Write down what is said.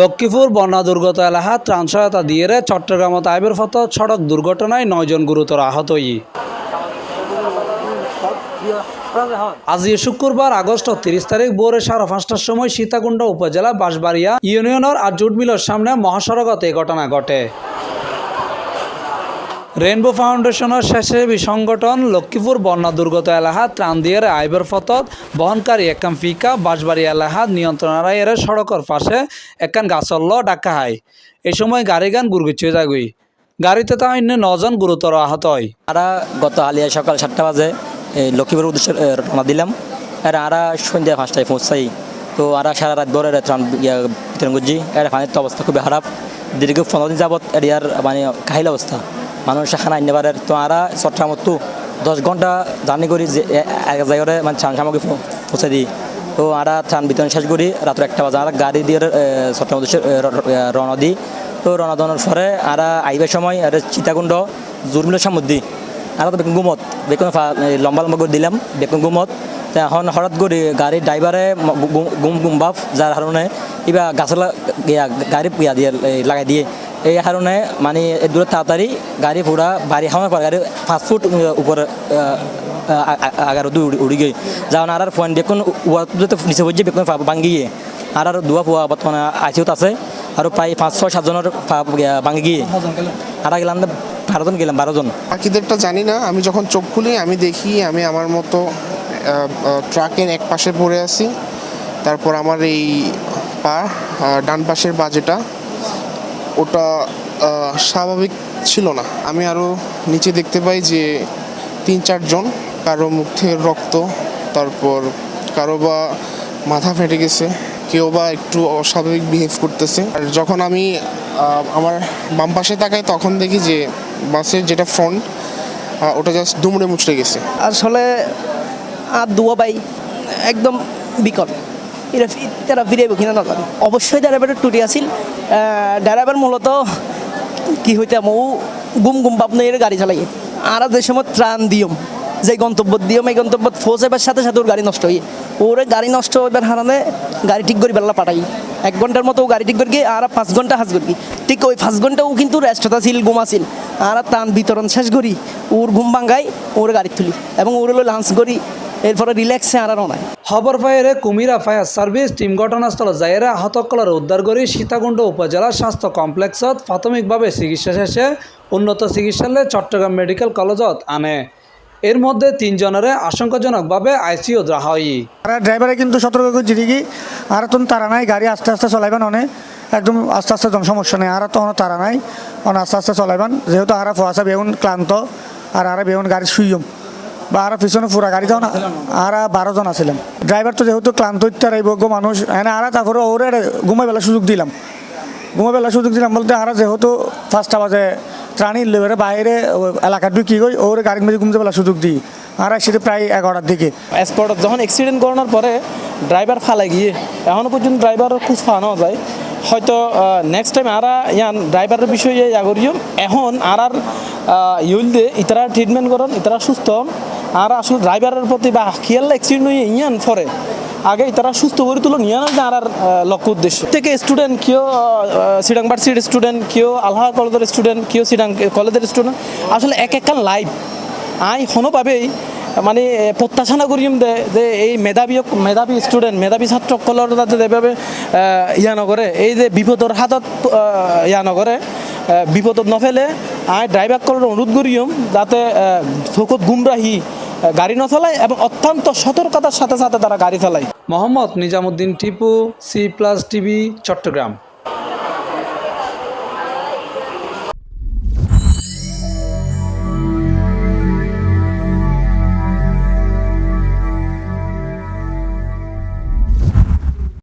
লক্ষ্মীপুর, বন্যা দুর্গত এলাকা ত্রাণ সহায়তা দিয়ে রে চট্টগ্রামত আইবের ফত সড়ক দুর্ঘটনায় নয়জন গুরুতর আহত হই আজি শুক্রবার, আগস্ট তিরিশ তারিখ ভোরে সাড়ে পাঁচটার সময় সীতাকুণ্ড উপজেলা বাঁশবাড়িয়া ইউনিয়নের আর জুট মিলের সামনে মহাসড়কত ঘটনা ঘটে। রেনবো ফাউন্ডেশনের স্বেচ্ছাসেবী সংগঠন লক্ষ্মীপুর বন্যা দুর্গত এলাকা ত্রাণ দিয়ে আইবের ফতত বহনকারী একান ফিকা বাঁশবাড়ি এলাকা নিয়ন্ত্রণারা এর সড়কের পাশে একান গাছল্ল ডাকা হয়। এই সময় গাড়ি গান গুরগুচ্ছে যাগুই গাড়িতে তা অন্য নজন গুরুতর আহত হয়। আরা গত আলিয়া সকাল সাতটা বাজে এই লক্ষ্মীপুর উদ্দেশ্যে এ, রওনা দিলাম। আর আরা সন্ধ্যা পাঁচটায় পৌঁছাই। তো আরা সারা রাত ভরে ত্রাণ বিতরণ এর পানির তো অবস্থা খুবই খারাপ দীর্ঘ পনেরো দিন যাবৎ এরিয়ার মানে কাহিল অবস্থা মানুষ খানা আনতে পারে তো আরা চট্টগ্রাম তো দশ ঘণ্টা জার্নি করি এক জায়গায় মানে ত্রাণ সামগ্রী পৌঁছে দিই। তো আরা ত্রাণ বিতরণ শেষ করি, রাত্র একটা বাজে আর গাড়ি দিয়ে চট্টগ্রাম উদ্দেশ্যে রওনা দিই। তো রওনা দেওয়ার পরে আরা আইবার সময় আর সীতাকুণ্ড জুরমিলের সামুদ্রি আর তো বেগুন গুমত এই লম্বা লম্বা করে দিলাম বেগুন গুমত। এখন হঠাৎ করে গাড়ির ড্রাইভারে গুম গুম বাপ, যার কারণে এবার গাছের গাড়ি ইয়া দিয়ে লাগাই দিয়ে এই কারণে মানে দূরে তাড়াতাড়ি গাড়ি পুরা বাড়ি খাওয়ার পর গাড়ি পাঁচ ফুট উপরে আগার উড়ি গই। যাওয়ার আর ফোন বেগুন উয়াতে নিচে বলছে বেগুন ভাঙ্গিয়ে আর আর দুয়া ফুয়া বর্তমানে আইসিউত আছে, আর প্রায় পাঁচ, ছয় সাতজনের ভাঙ্গি গিয়ে। আর গেলাম বারোজন গেলাম, বারোজন। বাকিদেরটা জানি না, আমি যখন চোখ খুলি, আমি দেখি, আমি আমার মতো ট্রাকের এক পাশে পড়ে আছি। তারপর আমার এই পা ডান পাশের বাজেটা ওটা স্বাভাবিক ছিল না। আমি আরও নিচে দেখতে পাই যে তিন চারজন কারও মুখ থেকে রক্ত, তারপর কারও বা মাথা ফেটে গেছে, কেউ বা একটু অস্বাভাবিক বিহেভ করতেছে। আর যখন আমি আমার বাম পাশে তাকাই, তখন দেখি যে বাসের যেটা ফ্রন্ট ওটা জাস্ট দুমড়ে মুচড়ে গেছে। আসলে আর দুয়া বাই একদম বিকল এরা তারা ফিরে কিনা না জানি অবশ্যই ড্রাইভারের টুটি আছিল। ড্রাইভার মূলত কি হইতাম ও গুম গুম বাপ নিয়ে গাড়ি চালাই আর যে সময় ত্রাণ দিয়ম, যে গন্তব্য দিয়ম, এই গন্তব্য পৌঁছাবার সাথে সাথে ওর গাড়ি নষ্ট হয়ে ওরে গাড়ি নষ্ট হইবার হারানে গাড়ি ঠিক করে বেলা পাঠাই। এক ঘণ্টার মতো ও গাড়ি ঠিক করে আর পাঁচ ঘণ্টা হাজ করি ঠিক ওই পাঁচ ঘণ্টা ও কিন্তু রেস্ট ছিল ঘুমাছিল আর ত্রাণ বিতরণ শেষ করি, ওর ঘুম ভাঙ্গাই ওর গাড়ি তুলি। এবং ওর লাঞ্চ করি এরপরে রিল্যাক্সে আর নয় খবর পাইরে কুমিরা ফায়ার সার্ভিস টিম ঘটনাস্থলে যাইরে আহতকলর উদ্ধার করে সীতাকুণ্ড উপজেলা স্বাস্থ্য কমপ্লেক্সত প্রাথমিকভাবে চিকিৎসা শেষে উন্নত চিকিৎসালয়ে চট্টগ্রাম মেডিকেল কলেজত আনে। এর মধ্যে তিনজনের আশঙ্কাজনকভাবে আইসিইউ রাখা হয়। আর ড্রাইভারে কিন্তু সতর্ক করছি ঠিকই। আর তখন তারা নাই গাড়ি আস্তে আস্তে চলাইবেন অনেক একদম আস্তে আস্তে জন সমস্যা নেই। আর তখন তারা নাই অন আস্তে আস্তে চলাইবেন। যেহেতু আরা ফোয়াশা বেগুন ক্লান্ত আর আরা বেগুন গাড়ি শুইম বা আর পিছনে পুরা গাড়ি তখন আর বারো জন আছিলাম। ড্রাইভার তো যেহেতু ক্লান্ত ইত্যার এই বজ্ঞ মানুষ, এনে আর তারপরে ওরে ঘুমাই বেলা সুযোগ দিলাম। ঘুমাই বেলা সুযোগ দিলাম বলতে আর যেহেতু ফার্স্টটা বাজে, ত্রাণী লেবারে বাইরে এলাকা ঢুকি গই, ওরে গাড়ির মধ্যে ঘুমতে বেলা সুযোগ দিই। আর সেটা প্রায় এগারোটার দিকে। স্পটত যখন অ্যাক্সিডেন্ট করানোর পরে ড্রাইভার ফালাই গিয়ে এখনও পর্যন্ত ড্রাইভার খুঁজ পাওয়া যায়। হয়তো নেক্সট টাইম আরা ইয়ান ড্রাইভারের বিষয়ে ইয়া করিও। এখন আর আর ইউল দিয়ে ইতারা ট্রিটমেন্ট করন, ইতারা সুস্থ আর আসলে ড্রাইভারের প্রতি বা খেয়াল অ্যাক্সিডেন্ট হয়ে ইয়ান পরে। আগে তারা সুস্থ করে তুলো, নিয়ে না আর লক্ষ্য উদ্দেশ্য। থেকে স্টুডেন্ট কেউ সিডাং ভার্সিটির স্টুডেন্ট কেউ আলহা কলেজের স্টুডেন্ট কেউ সিডাং কলেজের স্টুডেন্ট আসলে এক একটা লাইফ আই হনোভাবেই মানে প্রত্যাশা না করিম দে, যে এই মেধাবী মেধাবী স্টুডেন্ট মেধাবী ছাত্রসকলৰ যাতে যেভাবে ইয়া নকৰে এই যে বিপদৰ হাতত ইয়া নকৰে বিপদত নফেলে, আই ড্ৰাইভাৰসকলৰ অনুৰোধ কৰিম যাতে চকুত গুম ৰাখি না চালায় এবং অত্যন্ত সতর্কতার সাথে সাথে তারা গাড়ি চালায়। Mohammad Nizamuddin Tipu C plus TV Chattogram.